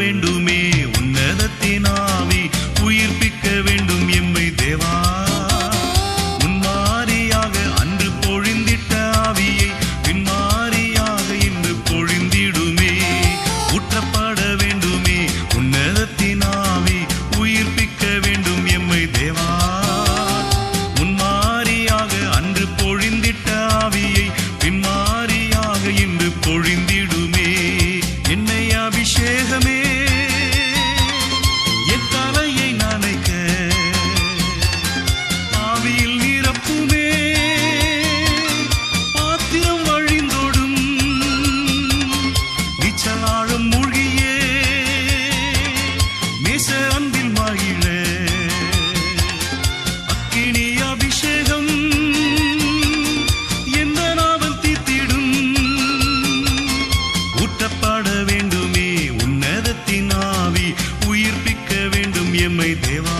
வேண்டுமே. உன்னதத்தின் ஆவி உயிர்ப்பிக்க வேண்டும் எம்மை தேவா. முன்மாரியாக அன்று பொழிந்திட்ட ஆவியை பின்மாரியாக இன்று பொழிந்திடுமே. ஊற்றப்பட வேண்டுமே. உன்னதத்தின் ஆவி உயிர்ப்பிக்க வேண்டும் எம்மை தேவா. முன்மாரியாக அன்று பொழிந்திட்ட ஆவியை பின்மாரியாக இன்று பொழிந்து அன்பில் மகிழ அக்கினி அபிஷேகம் எந்த நாவல் தீத்திடும் ஊற்றப்பட வேண்டுமே உன்னதத்தின் ஆவி உயிர்ப்பிக்க வேண்டும் எம்மை தேவா.